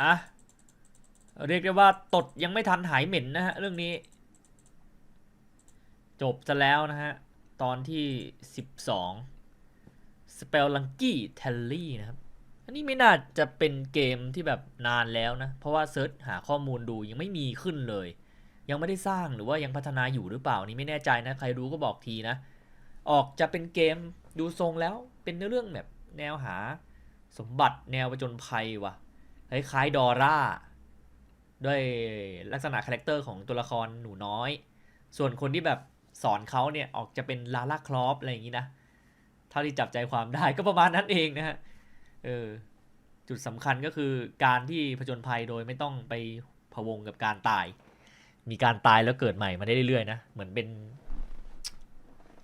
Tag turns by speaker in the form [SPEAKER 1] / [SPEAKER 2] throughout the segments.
[SPEAKER 1] อะเรียกได้ว่าตดยังไม่ทันหายเหม็นนะฮะเรื่องนี้ จบจะแล้วนะฮะ ตอนที่ 12 Spell l u n k y t a l l y นะครับ อันนี้ไม่น่าจะเป็นเกมที่แบบนานแล้วนะ เพราะว่าเซิร์ชหาข้อมูลดูยังไม่มีขึ้นเลย ยังไม่ได้สร้างหรือว่ายังพัฒนาอยู่หรือเปล่านี่ไม่แน่ใจนะ ใครรู้ก็บอกทีนะ ออกจะเป็นเกมดูทรงแล้วเป็นเรื่องแบบแนวหาสมบัติแนวประจนภัยวะ คล้ายๆดอร่า ด้วยลักษณะคาแรคเตอร์ของตัวละครหนูน้อย ส่วนคนที่แบบสอนเขาเนี่ยออกจะเป็นลาล่าคลอปอะไรอย่างนี้นะ เท่าที่จับใจความได้ก็ประมาณนั้นเองนะฮะ เออ จุดสำคัญก็คือการที่ผจญภัยโดยไม่ต้องไปพะวงกับการตาย มีการตายแล้วเกิดใหม่มาได้เรื่อยๆนะ เหมือนเป็น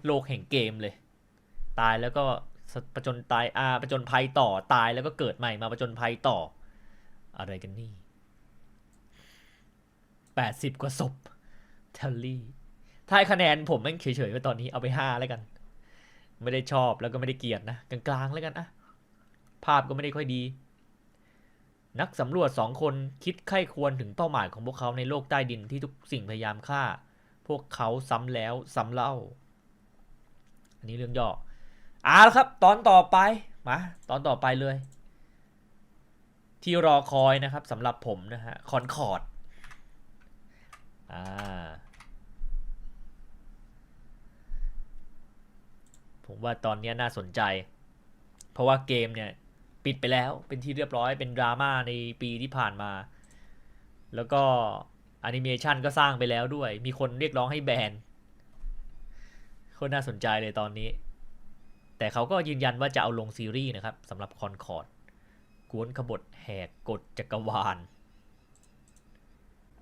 [SPEAKER 1] โลกแห่งเกมเลย ตายแล้วก็ประจนตายอาประจนภัยต่อตายแล้วก็เกิดใหม่มาประจนภัยต่อ อะไรกันนี่แปดสิบกว่าศพเทลลี่ ถ้าคะแนนผมแม่งเฉยๆไว้ตอนนี้เอาไปห้าแล้วกัน ไม่ได้ชอบแล้วก็ไม่ได้เกลียดนะ กลางๆแล้วกันอะภาพก็ไม่ได้ค่อยดี นักสำรวจสองคนคิดไข้ควรถึงเป้าหมายของพวกเขาในโลกใต้ดินที่ทุกสิ่งพยายามฆ่า พวกเขาซ้ำแล้วซ้ำเล่า อันนี้เรื่องย่อเอาละครับ ตอนต่อไป มา ตอนต่อไปเลย ที่รอคอยนะครับสำหรับผมนะฮะคอนคอร์ดอ่าผมว่าตอนนี้น่าสนใจ เพราะว่าเกมเนี่ย ปิดไปแล้วเป็นที่เรียบร้อยเป็นดราม่าในปีที่ผ่านมา แล้วก็แอนิเมชันก็สร้างไปแล้วด้วย มีคนเรียกร้องให้แบนโคตรน่าสนใจเลยตอนนี้ แต่เขาก็ยืนยันว่าจะเอาลงซีรีส์นะครับสำหรับคอนคอร์ด กวนขบฏแหกกฎจักรวาล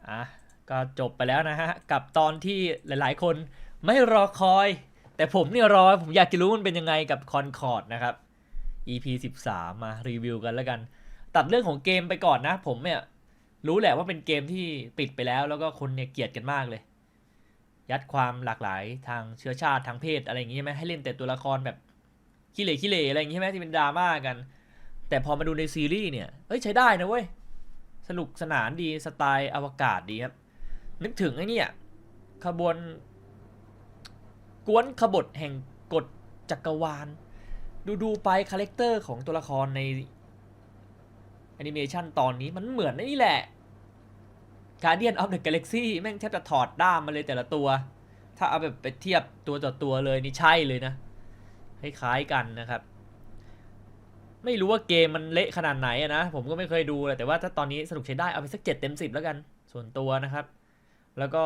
[SPEAKER 1] อะก็จบไปแล้วนะฮะ กับตอนที่หลายๆ คนไม่รอคอย แต่ผมเนี่ยรอ ผมอยากจะรู้มันเป็นยังไงกับคอนคอร์ดนะครับ EP 13 มารีวิวกันแล้วกัน ตัดเรื่องของเกมไปก่อนนะ ผมเนี่ยรู้แหละว่าเป็นเกมที่ปิดไปแล้ว แล้วก็คนเนี่ยเกลียดกันมากเลย ยัดความหลากหลายทางเชื้อชาติทางเพศอะไรอย่างงี้ใช่ไหมให้เล่นแต่ตัวละครแบบขี้เหร่ขี้เหร่อะไรอย่างงี้ใช่ไหมที่เป็นดราม่ากัน แต่พอมาดูในซีรีส์เนี่ยเอ้ยใช้ได้นะเว้ย สนุกสนานดีสไตล์อวกาศดีครับ นึกถึงไอ้นี่ขบวน กวนขบฏแห่งกฎจักรวาล ดูดูไปคาแรคเตอร์ของตัวละครในแอนิเมชันตอนนี้มันเหมือนนี่แหละ Guardian of the Galaxy แม่งแทบจะถอดด้ามมาเลยแต่ละตัว ถ้าเอาแบบไปเทียบตัวต่อตัวเลยนี่ใช่เลยนะ คล้ายๆกันนะครับ ไม่รู้ว่าเกมมันเละขนาดไหนอะนะ ผมก็ไม่เคยดูเลยแต่ว่าถ้าตอนนี้สนุกใช้ได้เอาไปสักเจ็ดเต็มสิบแล้วกันส่วนตัวนะครับ แล้วก็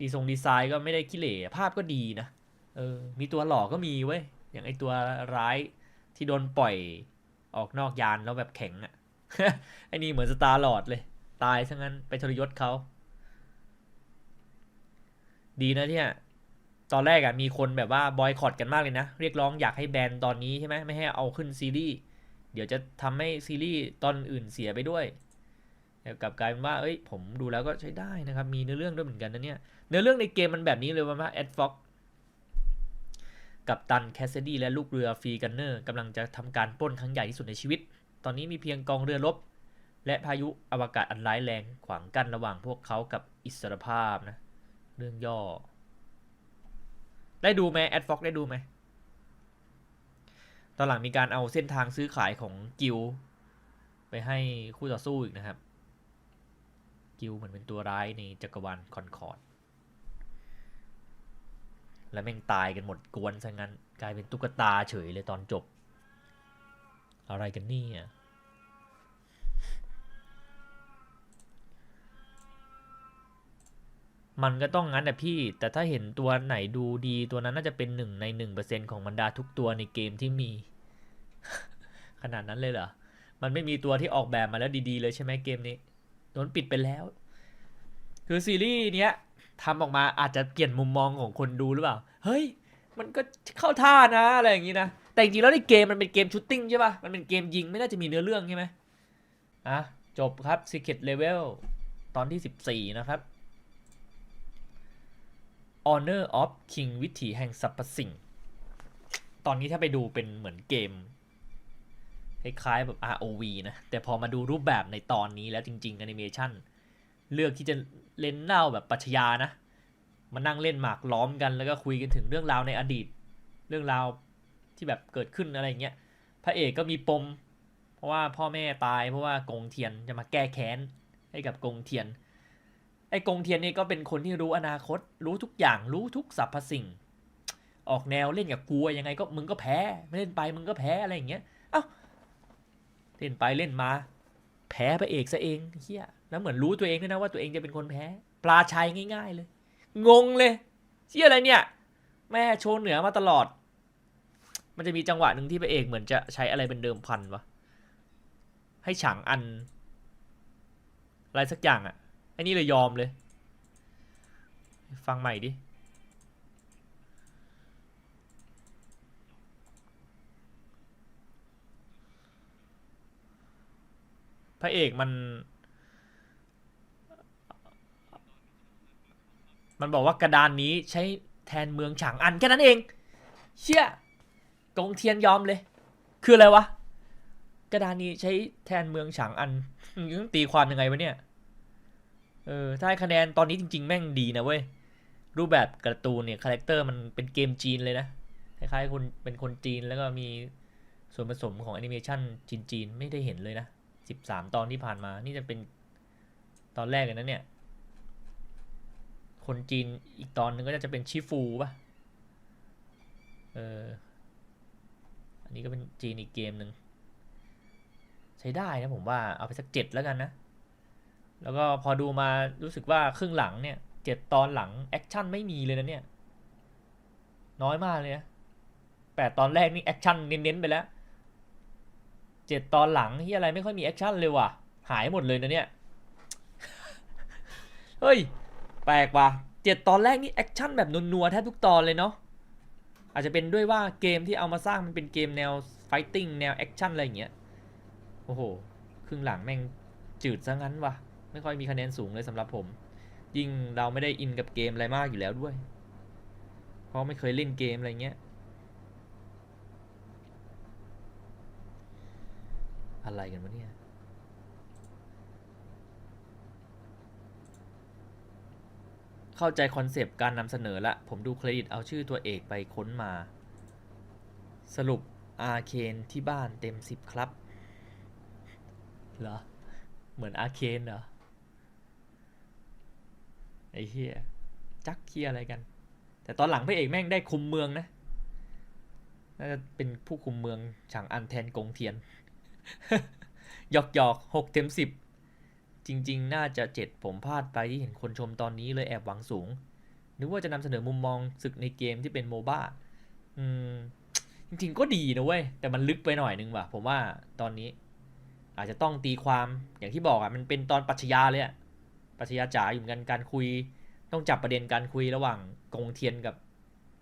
[SPEAKER 1] ดีทรงดีไซน์ก็ไม่ได้ขี้เหร่ภาพก็ดีนะเออมีตัวหลอกก็มีเว้ยอย่างไอตัวร้ายที่โดนปล่อยออกนอกยานแล้วแบบแข็งอะไอนี่เหมือนสตาร์หลอดเลย ตายซะงั้นไปทรยศเขาดีนะเนี่ย ตอนแรกอะมีคนแบบว่าบอยคอตกันมากเลยนะ เรียกร้องอยากให้แบนตอนนี้ใช่ไหมไม่ให้เอาขึ้นซีรีส์เดี๋ยวจะทำให้ซีรีส์ตอนอื่นเสียไปด้วยกับกลายเป็นว่าเอ้ยผมดูแล้วก็ใช้ได้นะครับ มีเนื้อเรื่องด้วยเหมือนกันนะเนี่ยเนื้อเรื่องในเกมมันแบบนี้เลยว่าแอดฟ็อกกับตันแคสเซดี้และลูกเรือฟรีกันเนอร์กำลังจะทำการปล้นครั้งใหญ่ที่สุดในชีวิต ตอนนี้มีเพียงกองเรือรบ และพายุอวกาศอันร้ายแรงขวางกั้นระหว่างพวกเขากับอิสรภาพนะ เรื่องย่อ ได้ดูไหมแอดฟ็อกได้ดูไหมตอนหลังมีการเอาเส้นทางซื้อขายของกิลไปให้คู่ต่อสู้อีกนะครับ กิลเหมือนเป็นตัวร้ายในจักรวาลคอนคอร์ด แล้วแม่งตายกันหมดกวนซะงั้น กลายเป็นตุ๊กตาเฉยเลยตอนจบ อะไรกันนี่อะ มันก็ต้องงั้นนะพี่ แต่ถ้าเห็นตัวไหนดูดีตัวนั้นน่าจะเป็นหนึ่งในหนึ่งเปอร์เซ็นของบรรดาทุกตัวในเกมที่มี ขนาดนั้นเลยเหรอ มันไม่มีตัวที่ออกแบบมาแล้วดีๆ เลยใช่ไหมเกมนี้ โดนปิดไปแล้ว คือซีรีส์เนี้ยทำออกมาอาจจะเปลี่ยนมุมมองของคนดูหรือเปล่า เฮ้ย มันก็เข้าท่านะอะไรอย่างนี้นะ แต่จริงๆแล้วในเกมมันเป็นเกมชูตติ้งใช่ป่ะ มันเป็นเกมยิงไม่น่าจะมีเนื้อเรื่องใช่ไหมอะจบครับ Secret Level ตอนที่ 14 นะครับ Honor of King วิถีแห่งสรรพสิ่ง ตอนนี้ถ้าไปดูเป็นเหมือนเกม คล้ายๆแบบ ROV นะ แต่พอมาดูรูปแบบในตอนนี้แล้วจริงๆแอนิเมชันเลือกที่จะเล่นเล่าแบบปัชญานะ มานั่งเล่นหมากล้อมกันแล้วก็คุยกันถึงเรื่องราวในอดีต เรื่องราวที่แบบเกิดขึ้นอะไรอย่างเงี้ย พระเอกก็มีปม เพราะว่าพ่อแม่ตายเพราะว่ากงเทียนจะมาแก้แค้นให้กับกงเทียน ไอ้กงเทียนนี่ก็เป็นคนที่รู้อนาคต รู้ทุกอย่างรู้ทุกสรรพสิ่ง ออกแนวเล่นกับกลัวยังไงก็มึงก็แพ้ไม่เล่นไปมึงก็แพ้อะไรอย่างเงี้ยเอ้าเล่นไปเล่นมา แพ้พระเอกซะเองเฮียแล้วเหมือนรู้ตัวเองด้วยนะว่าตัวเองจะเป็นคนแพ้ปลาชัยง่าย ๆ เลย งงเลยเชี่ยอะไรเนี่ย แม่โชว์เหนือมาตลอด มันจะมีจังหวะหนึ่งที่พระเอกเหมือนจะใช้อะไรเป็นเดิมพันวะให้ฉางอัน อะไรสักอย่างอะ่ะ ไอ้นี่เลยยอมเลย ฟังใหม่ดิพระเอกมัน มันบอกว่ากระดานนี้ใช้แทนเมืองฉางอันแค่นั้นเอง เชี่ยกงเทียนยอมเลย คืออะไรวะ กระดานนี้ใช้แทนเมืองฉางอันมึงต้องตีความยังไงวะเนี่ย เออถ้าให้คะแนนตอนนี้จริง ๆ แม่งดีนะเว้ย รูปแบบการ์ตูนเนี่ยคาแรคเตอร์มันเป็นเกมจีนเลยนะ คล้ายๆคนเป็นคนจีนแล้วก็มีส่วนผสมของแอนิเมชันจีนๆ ไม่ได้เห็นเลยนะ 13 ตอนที่ผ่านมา นี่จะเป็นตอนแรกเลยนะเนี่ย คนจีนอีกตอนนึงก็จะเป็นชิฟูป่ะ เออ อันนี้ก็เป็นจีนอีกเกมหนึ่ง ใช้ได้นะผมว่าเอาไปสักเจ็ดแล้วกันนะ แล้วก็พอดูมารู้สึกว่าครึ่งหลังเนี่ยเจ็ดตอนหลังแอคชั่นไม่มีเลยนะเนี่ย น้อยมากเลยนะแปดตอนแรกนี่แอคชั่นเน้นๆไปแล้วเจ็ดตอนหลังที่อะไรไม่ค่อยมีแอคชั่นเลยว่ะ หายหมดเลยนะเนี่ย เฮ้ย แปลกว่ะเจ็ดตอนแรกนี่แอคชั่นแบบนัวๆแทบทุกตอนเลยเนาะอาจจะเป็นด้วยว่าเกมที่เอามาสร้างมันเป็นเกมแนวไฟติ้งแนวแอคชั่นอะไรอย่างเงี้ยโอ้โหครึ่งหลังแม่งจืดซะงั้นว่ะ ไม่ค่อยมีคะแนนสูงเลยสำหรับผม ยิ่งเราไม่ได้อินกับเกมอะไรมากอยู่แล้วด้วย เพราะไม่เคยเล่นเกมอะไรเงี้ย อะไรกันวะเนี่ยเข้าใจคอนเซปต์การนำเสนอละ ผมดูเครดิตเอาชื่อตัวเอกไปค้นมา สรุปอาเคนที่บ้านเต็มสิบครับ เหรอ เหมือนอาเคนเหรอ ไอ้เฮียจักเคียอะไรกัน แต่ตอนหลังพระเอกแม่งได้คุมเมืองนะน่าจะเป็นผู้คุมเมืองฉางอันแทนกงเทียนหยอกหยอกหกเต็มสิบจริง ๆ น่าจะเจ็ดผมพลาดไปที่เห็นคนชมตอนนี้เลยแอบหวังสูง นึกว่าจะนำเสนอมุมมองศึกในเกมที่เป็นโมบ้าอืมจริง ๆ ก็ดีนะเว้ย แต่มันลึกไปหน่อยนึงว่ะ ผมว่าตอนนี้ อาจจะต้องตีความอย่างที่บอกอะ มันเป็นตอนปัชญาเลยอะ ปัชญาจ๋าอยู่เหมือนกันการคุย ต้องจับประเด็นการคุยระหว่างกงเทียนกับ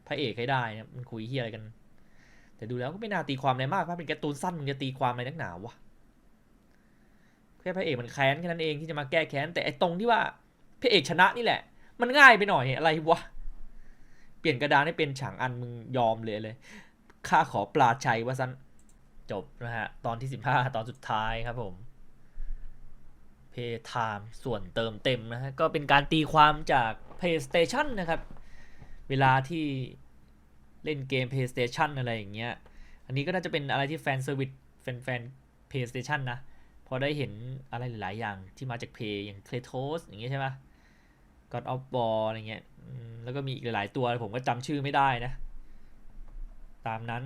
[SPEAKER 1] พระเอกให้ได้นะมันคุยเฮียอะไรกัน แต่ดูแล้วก็ไม่น่าตีความอะไรมากเพราะเป็นการ์ตูนสั้นมึงจะตีความอะไรนักหนาวะแค่พระเอกมันแค้นแค่นั้นเองที่จะมาแก้แค้นแต่ไอ้ตรงที่ว่าพระเอกชนะนี่แหละ มันง่ายไปหน่อยอะไรวะเปลี่ยนกระดานให้เป็นฉางอันมึงยอมเลยเลยข้าขอปลาชัยว่าสั้นจบนะฮะตอนที่ 15 ตอนสุดท้ายครับผม เพย์ไทม์ส่วนเติมเต็มนะฮะก็เป็นการตีความจาก PlayStation นะครับ เวลาที่เล่นเกม PlayStation อะไรอย่างเงี้ย อันนี้ก็น่าจะเป็นอะไรที่แฟนเซอร์วิสแฟนๆ PlayStation นะ พอได้เห็นอะไรหลายๆอย่างที่มาจาก Play อย่าง Kratos อย่างเงี้ยใช่ปะ God of War อะไรเงี้ยแล้วก็มีอีกหลายๆตัวผมก็จำชื่อไม่ได้นะ ตามนั้น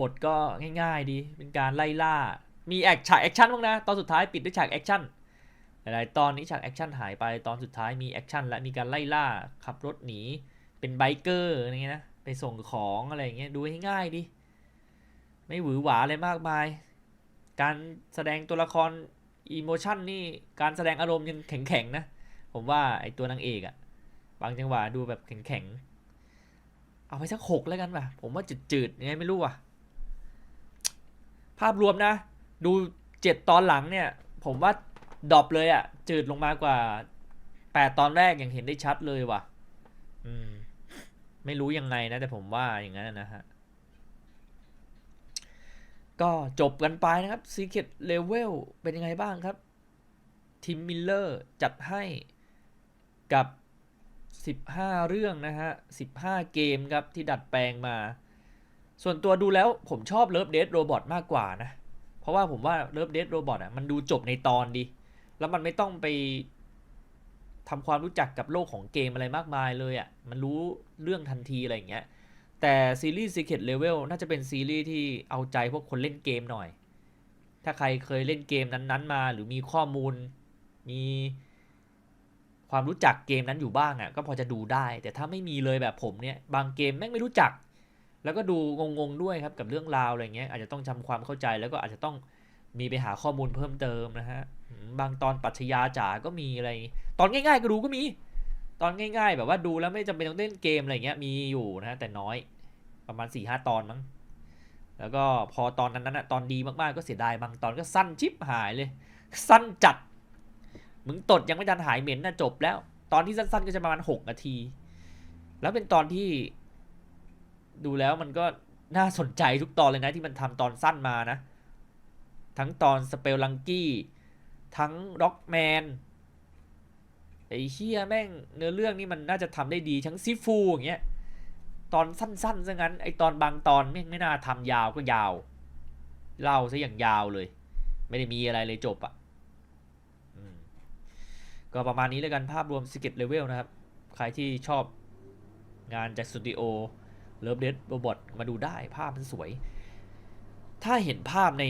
[SPEAKER 1] บทก็ง่ายๆดี เป็นการไล่ล่า มีแอคฉากแอคชั่นบ้างนะ ตอนสุดท้ายปิดด้วยฉากแอคชั่น หลายๆตอนนี้ฉากแอคชั่นหายไปตอนสุดท้ายมีแอคชั่นและมีการไล่ล่าขับรถหนีเป็นไบเกอร์อะไรเงี้ยนะไปส่งของอะไรเงี้ยดูให้ง่ายดิไม่หวือหวาอะไรมากมาย การแสดงตัวละครอีโมชันนี่การแสดงอารมณ์ยังแข็งๆนะผมว่าไอตัวนางเอกอะบางจังหวะดูแบบแข็งๆ เอาไปสักหกแล้วกันป่ะ ผมว่าจืดๆยังไงไม่รู้ว่ะ ภาพรวมนะ ดูเจ็ดตอนหลังเนี่ย ผมว่า ดรอปเลยอะจืดลงมากว่าแปดตอนแรกอย่างเห็นได้ชัดเลยว่ะ อืม ไม่รู้ยังไงนะ แต่ผมว่าอย่างนั้นนะฮะ ก็จบกันไปนะครับ Secret Level เป็นยังไงบ้างครับทีมมิลเลอร์จัดให้กับ 15 เรื่องนะฮะ 15 เกมครับที่ดัดแปลงมา ส่วนตัวดูแล้วผมชอบเลิฟเด d โรบอทมากกว่านะ เพราะว่าผมว่าเลิฟเด d โรบอทอะมันดูจบในตอนดี แล้วมันไม่ต้องไปทำความรู้จักกับโลกของเกมอะไรมากมายเลยอะ มันรู้เรื่องทันทีอะไรอย่างเงี้ย แต่ซีรีส์ Secret Level น่าจะเป็นซีรีส์ที่เอาใจพวกคนเล่นเกมหน่อย ถ้าใครเคยเล่นเกมนั้นๆมา หรือมีข้อมูล มีความรู้จักเกมนั้นอยู่บ้างอะ ก็พอจะดูได้ แต่ถ้าไม่มีเลยแบบผมเนี่ย บางเกมแม่งไม่รู้จัก แล้วก็ดูงงๆด้วยครับกับเรื่องราวอะไรเงี้ย อาจจะต้องทำความเข้าใจแล้วก็อาจจะต้องมีไปหาข้อมูลเพิ่มเติมนะฮะ บางตอนปัชญาจ๋าก็มีอะไร ตอนง่าย ๆ ก็ดูก็มี ตอนง่าย ๆ แบบว่าดูแล้วไม่จำเป็นต้องเล่นเกมอะไรเงี้ยมีอยู่นะแต่น้อยประมาณ4ี่ห้าตอนมั้งแล้วก็พอตอนนั้นนะตอนดีมากๆก็เสียดายบางตอนก็สั้นชิบหายเลย สั้นจัด มึงตดยังไม่ทันหายเหม็นนะจบแล้ว ตอนที่สั้นๆก็จะประมาณหกนาที แล้วเป็นตอนที่ ดูแล้วมันก็น่าสนใจทุกตอนเลยนะที่มันทำตอนสั้นมานะ ทั้งตอนสเปลลังกี้ ทั้งร็อกแมนไอ้เชี่ยแม่งเนื้อเรื่องนี่มันน่าจะทำได้ดีทั้งซิฟูอย่างเงี้ยตอนสั้นๆซะงั้นไอตอนบางตอนไม่งไม่น่าทำยาวก็ยาว เล่าซะอย่างยาวเลย ไม่ได้มีอะไรเลยจบอะ่ะก็ประมาณนี้แล้วกันภาพรวม Secret Level นะครับ ใครที่ชอบงานจากสตูดิโอ Love Dead Robot มาดูได้ภาพมันสวย ถ้าเห็นภาพใน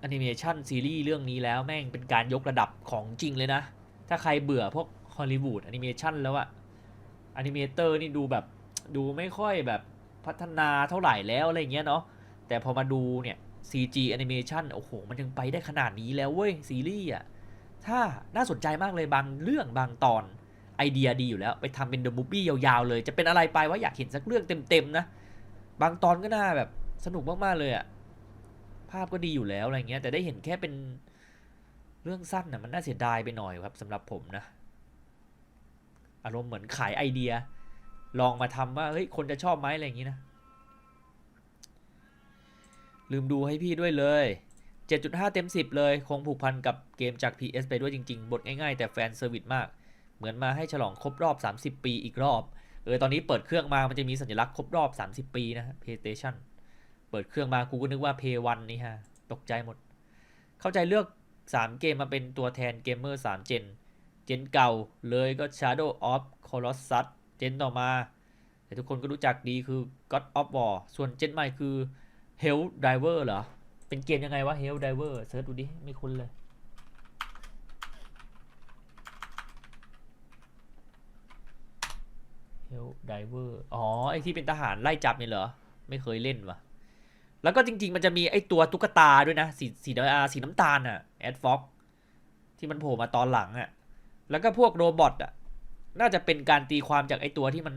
[SPEAKER 1] แอนิเมชันซีรีส์เรื่องนี้แล้วแม่งเป็นการยกระดับของจริงเลยนะ ถ้าใครเบื่อพวกฮอลลีวูดแอนิเมชันแล้วอะอนิเมเตอร์นี่ดูแบบดูไม่ค่อยแบบพัฒนาเท่าไหร่แล้วอะไรเงี้ยเนาะแต่พอมาดูเนี่ย CG Animation โอ้โห มันยังไปได้ขนาดนี้แล้วเว้ย ซีรีส์อะถ้าน่าสนใจมากเลยบางเรื่องบางตอนไอเดียดีอยู่แล้ว ไปทำเป็นเดอะมูฟวี่ยาวๆเลย จะเป็นอะไรไปว่าอยากเห็นสักเรื่องเต็มๆนะ บางตอนก็น่าแบบสนุกมากๆเลยอะ ภาพก็ดีอยู่แล้วอะไรเงี้ยแต่ได้เห็นแค่เป็นเรื่องสั้นน่ะมันน่าเสียดายไปหน่อยครับสำหรับผมนะ อารมณ์เหมือนขายไอเดีย ลองมาทำว่าเฮ้ยคนจะชอบไหมอะไรอย่างนี้นะ ลืมดูให้พี่ด้วยเลย 7.5 เต็ม 10 เลยคงผูกพันกับเกมจาก PS ไปด้วยจริง ๆ บทง่ายๆ แต่แฟนเซอร์วิสมาก เหมือนมาให้ฉลองครบรอบ 30 ปีอีกรอบ เออตอนนี้เปิดเครื่องมามันจะมีสัญลักษณ์ครบรอบ 30 ปีนะฮะ PlayStation เปิดเครื่องมากูก็นึกว่า Play 1นี่ฮะ ตกใจหมด เข้าใจเลือก 3 เกมมาเป็นตัวแทนเกมเมอร์3เจน เจนเก่าเลยก็ Shadow of Colossus เจนต่อมา แต่ทุกคนก็รู้จักดีคือ God of War ส่วนเจนใหม่คือ Hell Diver เหรอ เป็นเกมยังไงวะ Hell Diver เซิร์ชดูดิ ไม่คุ้นเลย Hell Diver อ๋อ ไอที่เป็นทหารไล่จับเนี่ยเหรอ ไม่เคยเล่นวะ แล้วก็จริง ๆ มันจะมีไอ้ตัวตุ๊กตาด้วยนะ สีสีอ่าสีน้ำตาลอะแอดฟ็อกที่มันโผล่มาตอนหลังอะแล้วก็พวกโรบอทอะน่าจะเป็นการตีความจากไอ้ตัวที่มัน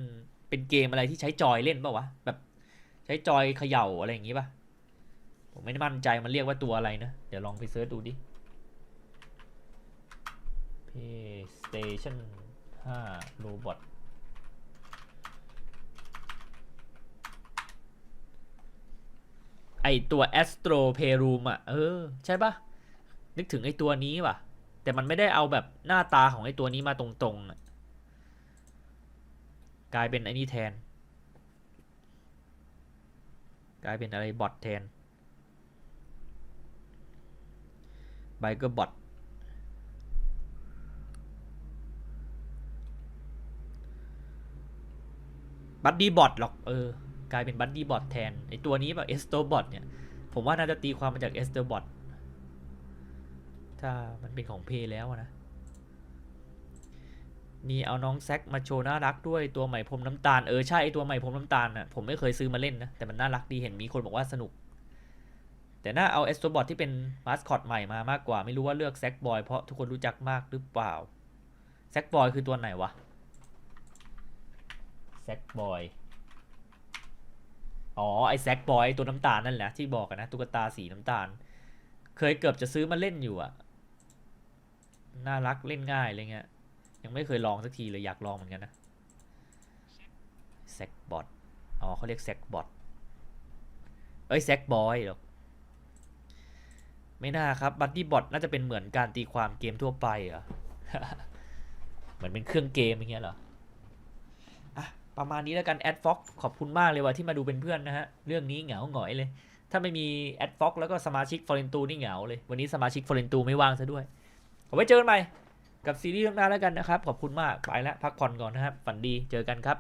[SPEAKER 1] เป็นเกมอะไรที่ใช้จอยเล่นป่าวะแบบใช้จอยเขย่าอะไรอย่างงี้ป่ะผมไม่มั่นใจมันเรียกว่าตัวอะไรนะ เดี๋ยวลองไปเซิร์ชดูดิ PlayStation 5 Robot ไอตัว Astro Playroom อะ เออ ใช่ปะนึกถึงไอตัวนี้ว่ะ แต่มันไม่ได้เอาแบบหน้าตาของไอตัวนี้มาตรงๆ กลายเป็นไอ้นี่แทน กลายเป็นอะไรบอทแทนไบเกอร์บอทบัดดี้บอทหรอก เออ กลายเป็นบัดดี้บอทแทนไอตัวนี้แบบเอสโตบอทเนี่ย ผมว่าน่าจะตีความมาจากเอสโตบอทถ้ามันเป็นของเพย์แล้วอะนะ มีเอาน้องแซกมาโชว์น่ารักด้วยตัวใหม่พรมน้ำตาล เออใช่ไอตัวใหม่พรมน้ำตาลน่ะผมไม่เคยซื้อมาเล่นนะ แต่มันน่ารักดีเห็นมีคนบอกว่าสนุก แต่น่าเอาเอสโตบอทที่เป็นมาสคอตใหม่มามากกว่า ไม่รู้ว่าเลือกแซกบอยเพราะทุกคนรู้จักมากหรือเปล่าแซกบอยคือตัวไหนวะแซกบอย อ๋อ ไอแซกบอยตัวน้ำตาลนั่นแหละที่บอกกันนะตุ๊กตาสีน้ำตาล เคยเกือบจะซื้อมาเล่นอยู่อะน่ารักเล่นง่ายอะไรเงี้ย ยังไม่เคยลองสักทีเลยอยากลองเหมือนกันนะแซกบอทอ๋อเขาเรียกแซกบอทเอ้ยแซกบอยหรอกไม่น่าครับบัตตี้บอทน่าจะเป็นเหมือนการตีความเกมทั่วไปเหรอ เหมือนเป็นเครื่องเกมอย่างเงี้ยเหรอ ประมาณนี้แล้วกันแอดฟ็อกขอบคุณมากเลยว่าที่มาดูเป็นเพื่อนนะฮะ เรื่องนี้เหงาหงอยเลย ถ้าไม่มีแอดฟ็อกแล้วก็สมาชิกฟอร์เรนตูนี่เหงาเลย วันนี้สมาชิกฟอร์เรนตูไม่ว่างซะด้วยเอาไว้เจอกันใหม่กับซีรีส์เรื่องหน้าแล้วกันนะครับ ขอบคุณมากไปแล้วพักผ่อนก่อนนะครับฝันดีเจอกันครับ